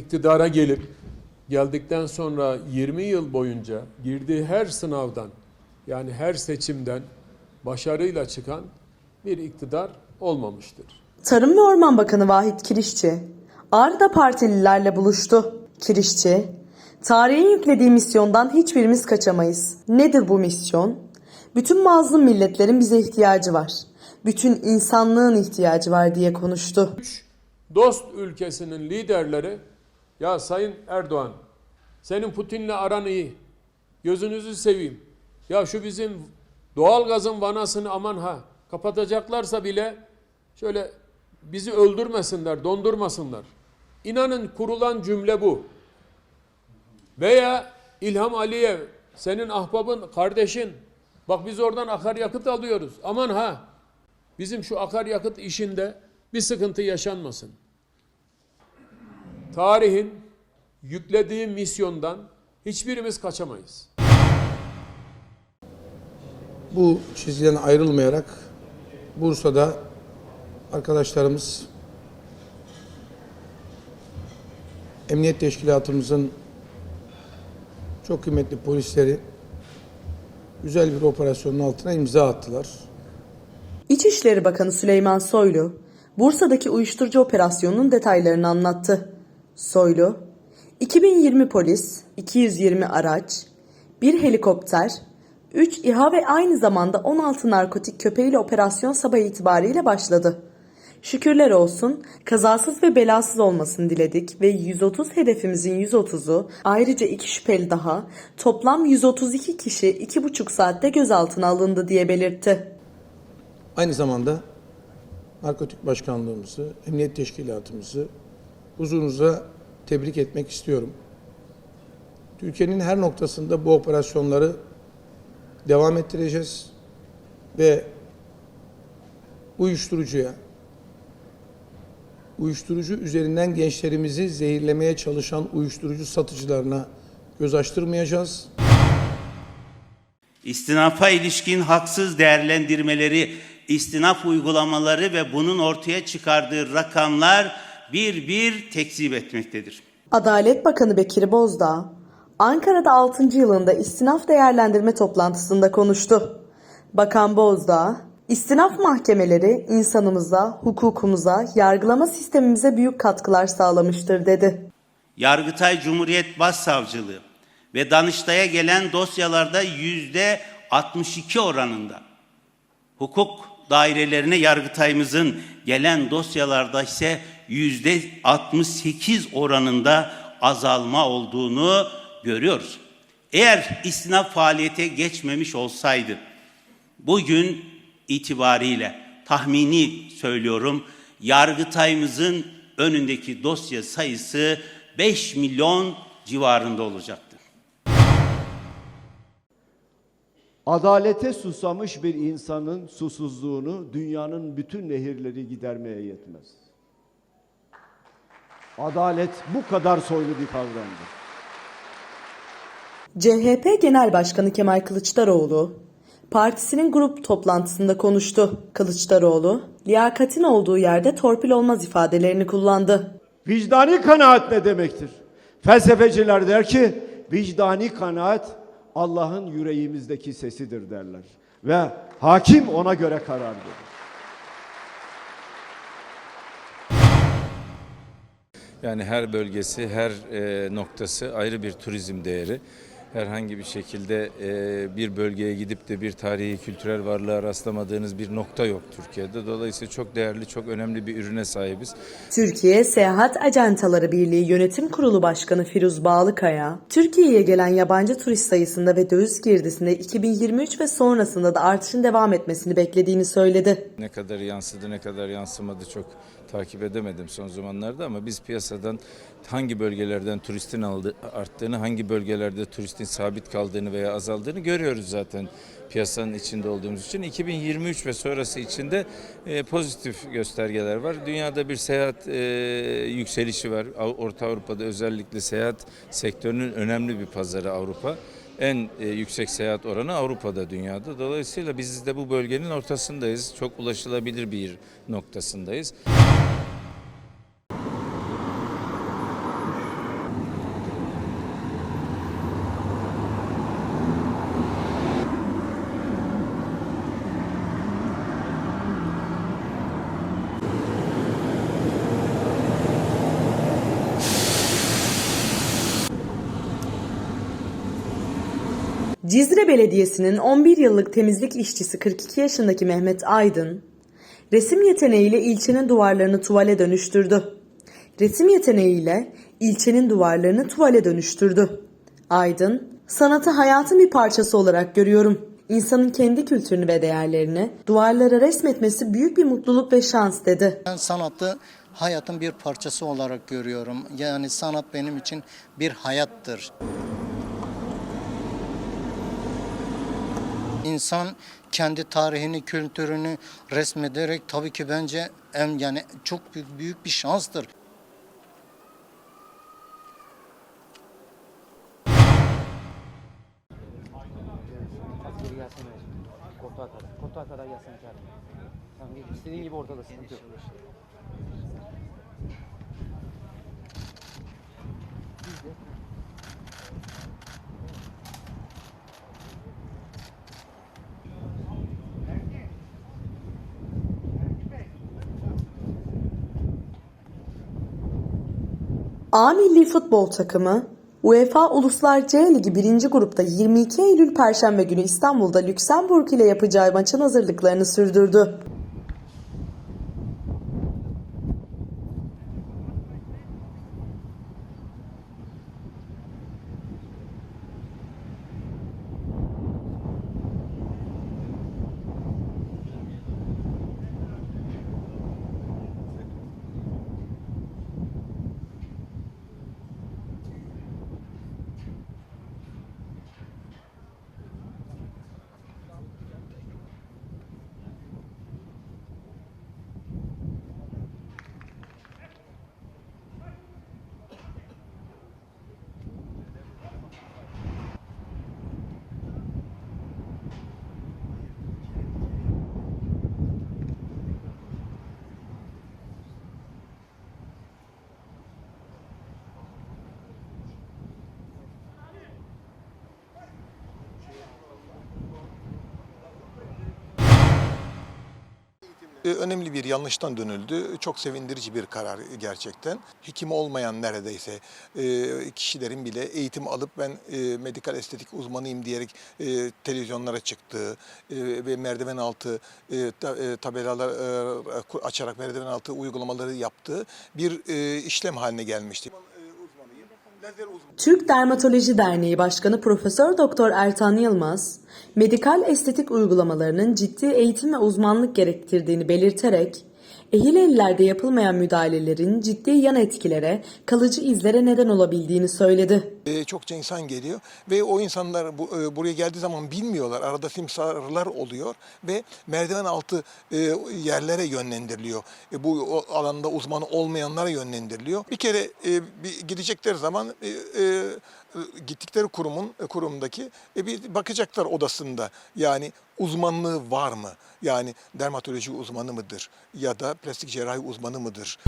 iktidara gelip geldikten sonra 20 yıl boyunca girdiği her sınavdan yani her seçimden başarıyla çıkan bir iktidar olmamıştır. Tarım ve Orman Bakanı Vahit Kirişçi, Ağrı'da partililerle buluştu. Kirişçi, tarihin yüklediği misyondan hiçbirimiz kaçamayız. Nedir bu misyon? Bütün mazlum milletlerin bize ihtiyacı var. Bütün insanlığın ihtiyacı var diye konuştu. Üç dost ülkesinin liderleri ya Sayın Erdoğan senin Putin'le aran iyi. Gözünüzü seveyim. Ya şu bizim doğalgazın vanasını aman ha kapatacaklarsa bile şöyle bizi öldürmesinler, dondurmasınlar. İnanın kurulan cümle bu. Veya İlham Aliyev senin ahbabın, kardeşin. Bak biz oradan akaryakıt alıyoruz. Aman ha bizim şu akaryakıt işinde bir sıkıntı yaşanmasın. Tarihin yüklediği misyondan hiçbirimiz kaçamayız. Bu çizgiden ayrılmayarak Bursa'da arkadaşlarımız Emniyet Teşkilatımızın çok kıymetli polisleri güzel bir operasyonun altına imza attılar. İçişleri Bakanı Süleyman Soylu, Bursa'daki uyuşturucu operasyonunun detaylarını anlattı. Soylu, 2020 polis, 220 araç, 1 helikopter, 3 İHA ve aynı zamanda 16 narkotik köpeğiyle operasyon sabah itibariyle başladı. Şükürler olsun kazasız ve belasız olmasını diledik ve 130 hedefimizin 130'u ayrıca 2 şüpheli daha toplam 132 kişi 2,5 saatte gözaltına alındı diye belirtti. Aynı zamanda Narkotik Başkanlığımızı, Emniyet Teşkilatımızı huzurunuza tebrik etmek istiyorum. Türkiye'nin her noktasında bu operasyonları devam ettireceğiz ve uyuşturucuya, uyuşturucu üzerinden gençlerimizi zehirlemeye çalışan uyuşturucu satıcılarına göz açtırmayacağız. İstinafa ilişkin haksız değerlendirmeleri, istinaf uygulamaları ve bunun ortaya çıkardığı rakamlar bir bir tekzip etmektedir. Adalet Bakanı Bekir Bozdağ, Ankara'da 6. yılında istinaf değerlendirme toplantısında konuştu. Bakan Bozdağ, istinaf mahkemeleri insanımıza, hukukumuza, yargılama sistemimize büyük katkılar sağlamıştır dedi. Yargıtay Cumhuriyet Başsavcılığı ve Danıştay'a gelen dosyalarda yüzde 62 oranında. Hukuk dairelerine Yargıtay'ımızın gelen dosyalarda ise yüzde 68 oranında azalma olduğunu görüyoruz. Eğer istinaf faaliyete geçmemiş olsaydı bugün itibariyle tahmini söylüyorum Yargıtay'ımızın önündeki dosya sayısı 5 milyon civarında olacaktı. Adalete susamış bir insanın susuzluğunu dünyanın bütün nehirleri gidermeye yetmez. Adalet bu kadar soylu bir kavramdır. CHP Genel Başkanı Kemal Kılıçdaroğlu, partisinin grup toplantısında konuştu. Kılıçdaroğlu, liyakatin olduğu yerde torpil olmaz ifadelerini kullandı. Vicdani kanaat ne demektir? Felsefeciler der ki vicdani kanaat Allah'ın yüreğimizdeki sesidir derler. Ve hakim ona göre karar verir. Yani her bölgesi, her e, noktası ayrı bir turizm değeri. Herhangi bir şekilde e, bir bölgeye gidip de bir tarihi kültürel varlığa rastlamadığınız bir nokta yok Türkiye'de. Dolayısıyla çok değerli, çok önemli bir ürüne sahibiz. Türkiye Seyahat Ajantaları Birliği Yönetim Kurulu Başkanı Firuz Bağlıkaya, Türkiye'ye gelen yabancı turist sayısında ve döviz girdisinde 2023 ve sonrasında da artışın devam etmesini beklediğini söyledi. Ne kadar yansıdı, ne kadar yansımadı çok takip edemedim son zamanlarda ama biz piyasadan hangi bölgelerden turistin aldı, arttığını, hangi bölgelerde turistin sabit kaldığını veya azaldığını görüyoruz zaten piyasanın içinde olduğumuz için. 2023 ve sonrası içinde e, pozitif göstergeler var. Dünyada bir seyahat e, yükselişi var. Orta Avrupa'da özellikle seyahat sektörünün önemli bir pazarı Avrupa. En e, yüksek seyahat oranı Avrupa'da dünyada. Dolayısıyla biz de bu bölgenin ortasındayız. Çok ulaşılabilir bir noktasındayız. Cizre Belediyesi'nin 11 yıllık temizlik işçisi 42 yaşındaki Mehmet Aydın, resim yeteneğiyle ilçenin duvarlarını tuvale dönüştürdü. Resim yeteneğiyle ilçenin duvarlarını tuvale dönüştürdü. Aydın, sanatı hayatın bir parçası olarak görüyorum. İnsanın kendi kültürünü ve değerlerini duvarlara resmetmesi büyük bir mutluluk ve şans dedi. Ben sanatı hayatın bir parçası olarak görüyorum. Yani sanat benim için bir hayattır. İnsan kendi tarihini, kültürünü resmederek tabii ki bence en yani çok büyük, büyük bir şanstır. Koltuğa kadar. Koltuğa kadar gelsene Kerem. Tamam. İstediğin gibi ortada sıkıntı yok. A milli futbol takımı UEFA Uluslar C Ligi 1. grupta 22 Eylül Perşembe günü İstanbul'da Lüksemburg ile yapacağı maçın hazırlıklarını sürdürdü. Önemli bir yanlıştan dönüldü. Çok sevindirici bir karar gerçekten. Hekim olmayan neredeyse e, kişilerin bile eğitim alıp ben e, medikal estetik uzmanıyım diyerek e, televizyonlara çıktığı ve merdiven altı ta- tabelalar açarak merdiven altı uygulamaları yaptığı bir işlem haline gelmişti. Türk Dermatoloji Derneği Başkanı Profesör Doktor Ertan Yılmaz, medikal estetik uygulamalarının ciddi eğitim ve uzmanlık gerektirdiğini belirterek, ehil ellerde yapılmayan müdahalelerin ciddi yan etkilere, kalıcı izlere neden olabildiğini söyledi. E, çokça insan geliyor ve o insanlar bu, e, buraya geldiği zaman bilmiyorlar. Arada simsarlar oluyor ve merdiven altı e, yerlere yönlendiriliyor. E, bu o alanda uzmanı olmayanlara yönlendiriliyor. Bir kere e, bir gidecekleri zaman e, e, gittikleri kurumun e, kurumdaki e, bir bakacaklar odasında. Yani uzmanlığı var mı? Yani dermatoloji uzmanı mıdır ya da plastik cerrahi uzmanı mıdır?